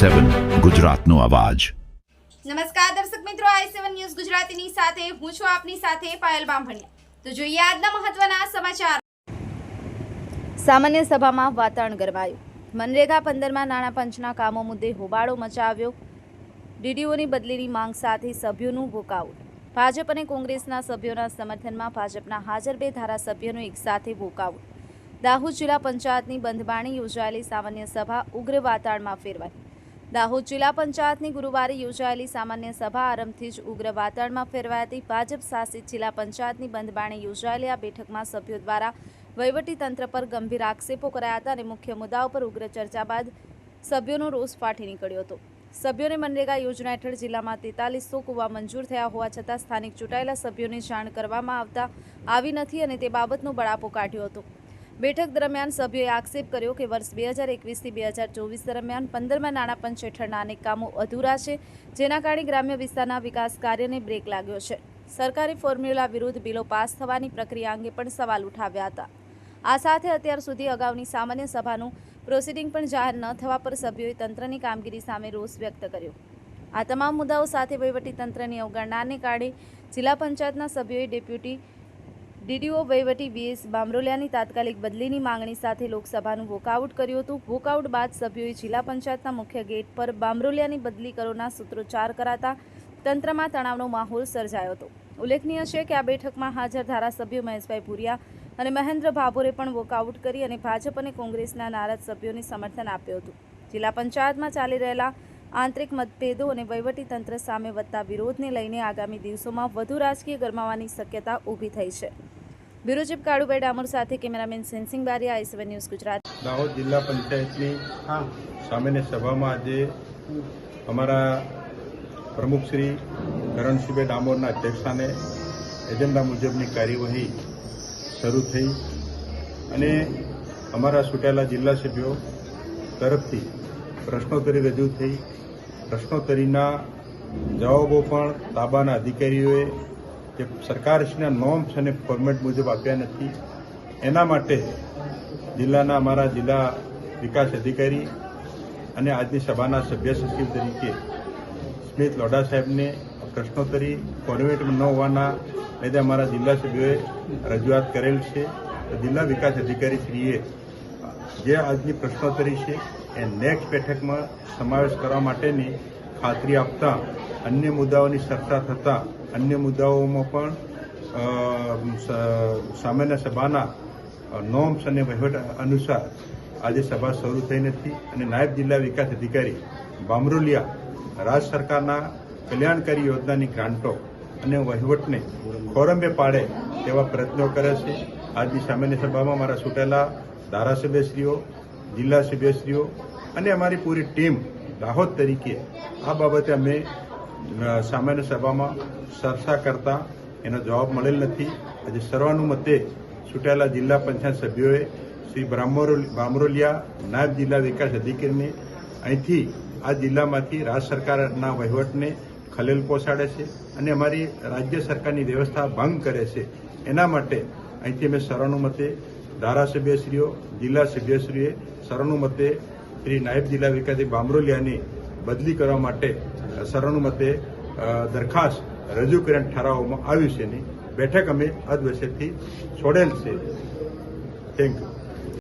સેવન ગુજરાતનો અવાજ. નમસ્કાર દર્શક મિત્રો આઈ સેવન ન્યૂઝ ગુજરાતીની સાથે હું છું આપની સાથે પાયલ બામભણિયા. તો જોઈએ આજના મહત્વના સમાચાર. સામાન્ય સભામાં વાતાવરણ ગરમાયું. મનરેગા પંદરમાં નાણાં પંચના કામો મુદ્દે હોબાળો મચાવ્યો. ડીડીઓની બદલીની માંગ સાથે સભ્યોનું વોકઆઉટ ભાજપ અને કોંગ્રેસના સભ્યોના સમર્થનમાં ભાજપના હાજર બે ધારાસભ્યોનું એકસાથે વોકઆઉટ દાહોદ જિલ્લા પંચાયતની બંધબાણી યોજાયેલી સામાન્ય સભા ઉગ્ર વાતાવરણમાં ફેરવાઈ. દાહોદ જિલ્લા પંચાયતની ગુરુવારે યોજાયેલી સામાન્ય સભા આરંભથી જ ઉગ્ર વાતાવરણમાં ફેરવાઈ હતી. ભાજપ શાસિત જિલ્લા પંચાયતની બંધબાણે યોજાયેલી. આ બેઠકમાં સભ્યો દ્વારા વહીવટી તંત્ર પર ગંભીર આક્ષેપો કરાયા હતા અને મુખ્ય મુદ્દાઓ પર ઉગ્ર ચર્ચા બાદ સભ્યોનો રોષ ફાટી નીકળ્યો હતો. સભ્યોને મનરેગા યોજના હેઠળ જિલ્લામાં તેતાલીસો કુવા મંજૂર થયા હોવા છતાં સ્થાનિક ચૂંટાયેલા સભ્યોને જાણ કરવામાં આવતા આવી નથી અને તે બાબતનો બળાપો કાઢ્યો હતો. બેઠક દરમિયાન સભ્યોએ આક્ષેપ કર્યો કે વર્ષ બે હજાર એકવીસથી બે હજાર ચોવીસ દરમિયાન પંદરમાં નાણાં પંચ હેઠળના અનેક કામો અધૂરા છે, જેના કારણે ગ્રામ્ય વિસ્તારના વિકાસ કાર્યને બ્રેક લાગ્યો છે. સરકારી ફોર્મ્યુલા વિરુદ્ધ બિલો પાસ થવાની પ્રક્રિયા અંગે પણ સવાલ ઉઠાવ્યા હતા. આ સાથે અત્યાર સુધી અગાઉની સામાન્ય સભાનું પ્રોસિડિંગ પણ જાહેર ન થવા પર સભ્યોએ તંત્રની કામગીરી સામે રોષ વ્યક્ત કર્યો. આ તમામ મુદ્દાઓ સાથે તંત્રની અવગણનાને કારણે જિલ્લા પંચાયતના સભ્યોએ ડેપ્યુટી ડીડીઓ વહીવટી બીએસ બામરોલિયાની તાત્કાલિક બદલીની માંગણી સાથે લોકસભાનું વોકઆઉટ કર્યું હતું. વોકઆઉટ બાદ સભ્યોએ જિલ્લા પંચાયતના મુખ્ય ગેટ પર બામરોલિયાની બદલી કરોના સૂત્રોચ્ચાર કરાતા તંત્રમાં તણાવનો માહોલ સર્જાયો હતો. ઉલ્લેખનીય છે કે આ બેઠકમાં હાજર ધારાસભ્યો મહેશભાઈ ભુરિયા અને મહેન્દ્ર ભાભોરે પણ વોકઆઉટ કરી અને ભાજપ અને કોંગ્રેસના નારાજ સભ્યોને સમર્થન આપ્યું હતું. જિલ્લા પંચાયતમાં ચાલી રહેલા આંતરિક મતભેદો અને વહીવટી તંત્ર સામે વધતા વિરોધને લઈને આગામી દિવસોમાં વધુ રાજકીય ગરમાવાની શક્યતા ઊભી થઈ છે. બ્યુરો ચીફ કાળુભાઈ ડામોર સાથે cameraman Sensing Baria I news Gujarat. Dahod જિલ્લા પંચાયતની સામાન્ય સભામાં આજે અમારા પ્રમુખ શ્રી કરણસિંહભાઈ ડામોરના અધ્યક્ષસ્થાને એજન્ડા મુજબની કાર્યવાહી શરૂ થઈ અને અમારા છૂટેલા જિલ્લા સભ્યો તરફથી પ્રશ્નોત્તરી રજૂ થઈ. પ્રશ્નોત્તરીના જવાબો પણ તાબાના અધિકારીઓએ જે સરકારશ્રીના નોર્મ્સ અને ફોર્મેટ મુજબ આપ્યા નથી. એના માટે જિલ્લાના અમારા જિલ્લા વિકાસ અધિકારી અને આજની સભાના સભ્ય સચિવ તરીકે સ્મિત લોઢા સાહેબને પ્રશ્નોત્તરી ફોર્મેટમાં ન હોવાના લીધે અમારા જિલ્લા સભ્યોએ રજૂઆત કરેલ છે. જિલ્લા વિકાસ અધિકારી શ્રીએ જે આજની પ્રશ્નોત્તરી છે એ નેક્સ્ટ બેઠકમાં સમાવેશ કરવા માટેની ખાતરી આપતા, અન્ય મુદ્દાઓની ચર્ચા થતાં, અન્ય મુદ્દાઓમાં પણ સામાન્ય સભાના નોમ્સ અને વહીવટ અનુસાર આજે સભા શરૂ થઈ નથી અને નાયબ જિલ્લા વિકાસ અધિકારી બામરોલિયા રાજ્ય સરકારના કલ્યાણકારી યોજનાની ગ્રાન્ટો અને વહીવટને ખોરંબે પાડે તેવા પ્રયત્નો કરે છે. આજની સામાન્ય સભામાં મારા છૂટેલા ધારાસભ્યશ્રીઓ જિલ્લા સભ્યશ્રીઓ અને અમારી પૂરી ટીમ દાહોદ તરીકે આ બાબતે અમે સામાન્ય સભામાં ચર્ચા કરતા એનો જવાબ મળેલ નથી. આજે સર્વાનુમતે ચૂંટાયેલા જિલ્લા પંચાયત સભ્યોએ શ્રી બામરોલિયા નાયબ જિલ્લા વિકાસ અધિકારીને અહીંથી આ જિલ્લામાંથી રાજ્ય સરકારના વહીવટને ખલેલ પહોંચાડે છે અને અમારી રાજ્ય સરકારની વ્યવસ્થા ભંગ કરે છે. એના માટે અહીંથી અમે સર્વાનુમતે ધારાસભ્યશ્રીઓ, જિલ્લા સભ્યશ્રીએ સર્વાનુમતે શ્રી નાયબ જિલ્લા વિકાસ બામરોલિયાની બદલી કરવા માટે સર્વાનુમતે દરખાસ્ત રજૂ કરીને ઠરાવવામાં આવ્યું છે નહીં બેઠક અમે અધવશેથી છોડેલ છે. Thank you